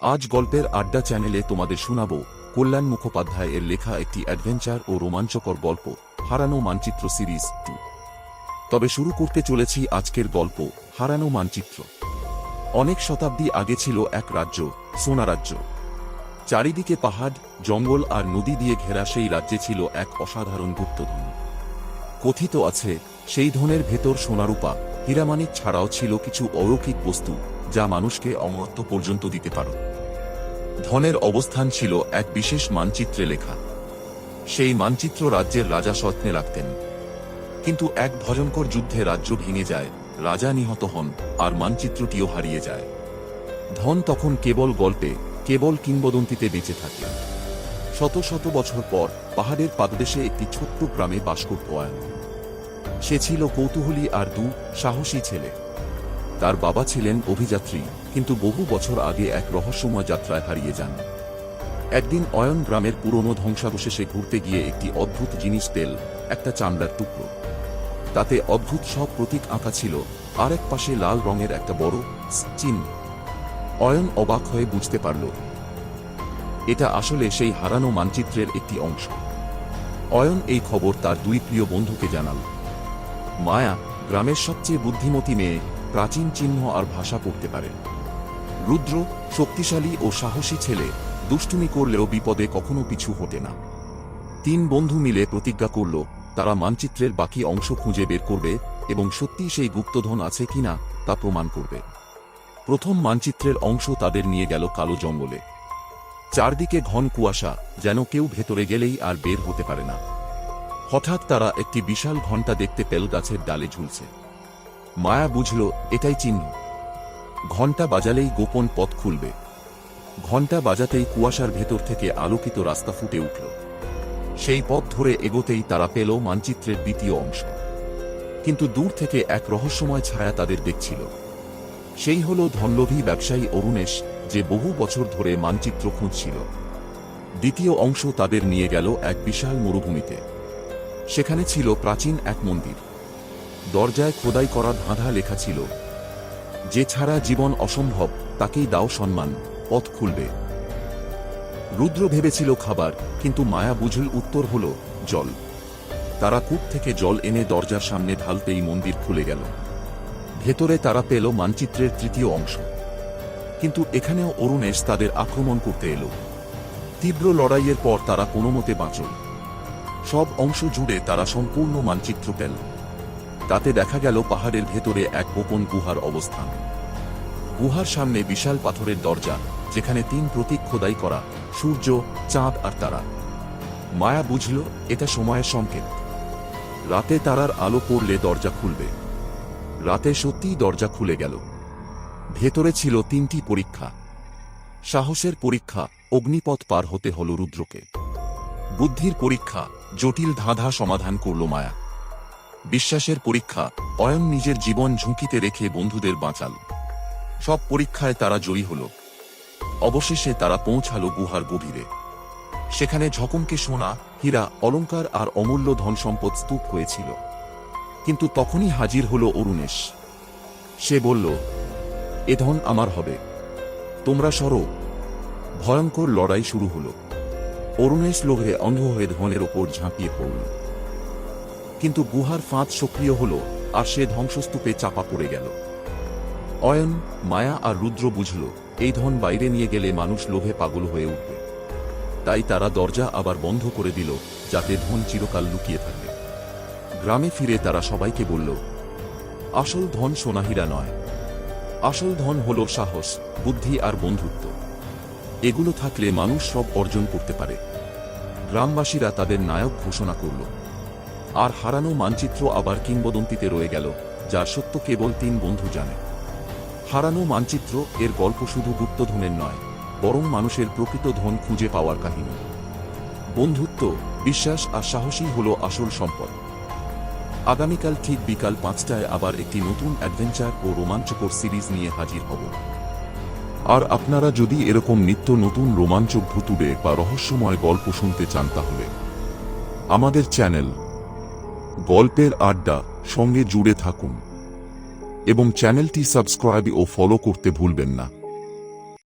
আজ গল্পের আড্ডা চ্যানেলে তোমাদের শোনাব কল্যাণ মুখোপাধ্যায় এর লেখা একটি অ্যাডভেঞ্চার ও রোমাঞ্চকর গল্প, হারানো মানচিত্র সিরিজ টু তবে শুরু করতে চলেছি আজকের গল্প, হারানো মানচিত্র। অনেক শতাব্দী আগে ছিল এক রাজ্য, সোনা রাজ্য। চারিদিকে পাহাড়, জঙ্গল আর নদী দিয়ে ঘেরা সেই রাজ্যে ছিল এক অসাধারণ গুপ্তধন। কথিত আছে, সেই ধনের ভেতর সোনারূপা হীরামানিক ছাড়াও ছিল কিছু অলৌকিক বস্তু যা মানুষকে অমরত্ব পর্যন্ত দিতে পারত ধনের অবস্থান ছিল এক বিশেষ মানচিত্রে লেখা। সেই মানচিত্র রাজ্যের রাজা স্বপ্নে রাখতেন। কিন্তু এক ভয়ঙ্কর যুদ্ধে রাজ্য ভেঙে যায়, রাজা নিহত হন আর মানচিত্রটিও হারিয়ে যায়। ধন তখন কেবল গল্পে, কেবল কিংবদন্তিতে বেঁচে থাকে। শত শত বছর পর পাহাড়ের পাদদেশে একটি ছোট্ট গ্রামে বাস করত সে ছিল কৌতূহলী আর দু সাহসী ছেলে। তার বাবা ছিলেন অভিযাত্রী, কিন্তু বহু বছর আগে এক রহস্যময় যাত্রায় হারিয়ে যান। একদিন অয়ন গ্রামের পুরনো ধ্বংসাবশেষে ঘুরতে গিয়ে একটি অদ্ভুত জিনিস তেল, একটা চামড়ার টুকরো। তাতে অদ্ভুত সব প্রতীক আঁকা ছিল, আর এক পাশে লাল রঙের একটা বড় চিহ্ন। অয়ন অবাক হয়ে বুঝতে পারল, এটা আসলে সেই হারানো মানচিত্রের একটি অংশ। অয়ন এই খবর তার দুই প্রিয় বন্ধুকে জানাল। মায়া, গ্রামের সবচেয়ে বুদ্ধিমতী মেয়ে প্রাচীন চিহ্ন আর ভাষা পড়তে পারে। রুদ্র শক্তিশালী ও সাহসী ছেলে, দুষ্টুমি করলেও বিপদে কখনো পিছু হতে না। তিন বন্ধু মিলে প্রতিজ্ঞা করল, তারা মানচিত্রের বাকি অংশ খুঁজে বের করবে এবং সত্যি সেই গুপ্তধন আছে কিনা তা প্রমাণ করবে। প্রথম মানচিত্রের অংশ তাদের নিয়ে গেল কালো জঙ্গলে। চারদিকে ঘন কুয়াশা, যেন কেউ ভেতরে গেলেই আর বের হতে পারে না। হঠাৎ তারা একটি বিশাল ঘণ্টা দেখতে পেল গাছের ডালে ঝুলছে। মায়া বুঝল, এটাই চিহ্ন। ঘণ্টা বাজালেই গোপন পথ খুলবে। ঘণ্টা বাজাতেই কুয়াশার ভেতর থেকে আলোকিত রাস্তা ফুটে উঠল। সেই পথ ধরে এগোতেই তারা পেল মানচিত্রের দ্বিতীয় অংশ। কিন্তু দূর থেকে এক রহস্যময় ছায়া তাদের দেখছিল। সেই হল ধনলোভী ব্যবসায়ী অরুণেশ, যে বহু বছর ধরে মানচিত্র খুঁজছিল। দ্বিতীয় অংশ তাদের নিয়ে গেল এক বিশাল মরুভূমিতে। সেখানে ছিল প্রাচীন এক মন্দির। দরজায় খোদাই করা ধাঁধা লেখা ছিল, যে ছাড়া জীবন অসম্ভব, তাকেই দাও সম্মান, পথ খুলবে। রুদ্র ভেবেছিল খাবার, কিন্তু মায়া বুঝল উত্তর হল জল। তারা কূপ থেকে জল এনে দরজার সামনে ঢালতেই মন্দির খুলে গেল। ভেতরে তারা পেল মানচিত্রের তৃতীয় অংশ। কিন্তু এখানেও অরুণেশ তাদের আক্রমণ করতে এলো। তীব্র লড়াইয়ের পর তারা কোনো মতে বাঁচল। সব অংশ জুড়ে তারা সম্পূর্ণ মানচিত্র পেল। তাতে দেখা গেল পাহাড়ের ভেতরে এক গোপন গুহার অবস্থান। গুহার সামনে বিশাল পাথরের দরজা, যেখানে তিন প্রতীক খোদাই করা, সূর্য, চাঁদ আর তারা। মায়া বুঝল, এটা সময়ের সংকেত। রাতে তারার আলো পড়লে দরজা খুলবে। রাতে সত্যিই দরজা খুলে গেল। ভেতরে ছিল তিনটি পরীক্ষা। সাহসের পরীক্ষা, অগ্নিপথ পার হতে হল রুদ্রকে। বুদ্ধির পরীক্ষা, জটিল ধাঁধা সমাধান করল মায়া। বিশ্বাসের পরীক্ষা অয়ন নিজের জীবন ঝুঁকিতে রেখে বন্ধুদের বাঁচাল। সব পরীক্ষায় তারা জয়ী হল। অবশেষে তারা পৌঁছাল গুহার গভীরে। সেখানে ঝকমকে সোনা, হীরা, অলংকার আর অমূল্য ধন সম্পদ স্তূপ হয়েছিল। কিন্তু তখনই হাজির হল অরুণেশ। সে বলল, এ ধন আমার হবে। তোমরা সরো। ভয়ঙ্কর লড়াই শুরু হল। অরুণেশ লোভে অন্ধ হয়ে ধনের ওপর ঝাঁপিয়ে পড়ল। কিন্তু গুহার ফাঁদ সক্রিয় হল, আর সে ধ্বংসস্তূপে চাপা পড়ে গেল। অয়ন, মায়া আর রুদ্র বুঝল, এই ধন বাইরে নিয়ে গেলে মানুষ লোভে পাগল হয়ে উঠবে। তাই তারা দরজা আবার বন্ধ করে দিল, যাতে ধন চিরকাল লুকিয়ে থাকে গ্রামে ফিরে তারা সবাইকে বলল, আসল ধন সোনাহীরা নয়। আসল ধন হল সাহস, বুদ্ধি আর বন্ধুত্ব। এগুলো থাকলে মানুষ সব অর্জন করতে পারে। গ্রামবাসীরা তাদের নায়ক ঘোষণা করল আর হারানো মানচিত্র আবার কিংবদন্তিতে রয়ে গেল, যার সত্য কেবল তিন বন্ধু জানে। হারানো মানচিত্র এর গল্প শুধু গুপ্তধনের নয়, বরং মানুষের প্রকৃত ধন খুঁজে পাওয়ার কাহিনী। বন্ধুত্ব, বিশ্বাস আর সাহসী হল আসল সম্পদ। আগামীকাল ঠিক বিকাল পাঁচটায় আবার একটি নতুন অ্যাডভেঞ্চার ও রোমাঞ্চকর সিরিজ নিয়ে হাজির হব। আর আপনারা যদি এরকম নিত্য নতুন রোমাঞ্চক ভুতুড়ে বা রহস্যময় গল্প শুনতে চান তাহলে, আমাদের চ্যানেল গল্পের আড্ডা সঙ্গে জুড়ে থাকুন। এবং চ্যানেলটি সাবস্ক্রাইব ও ফলো করতে ভুলবেন না।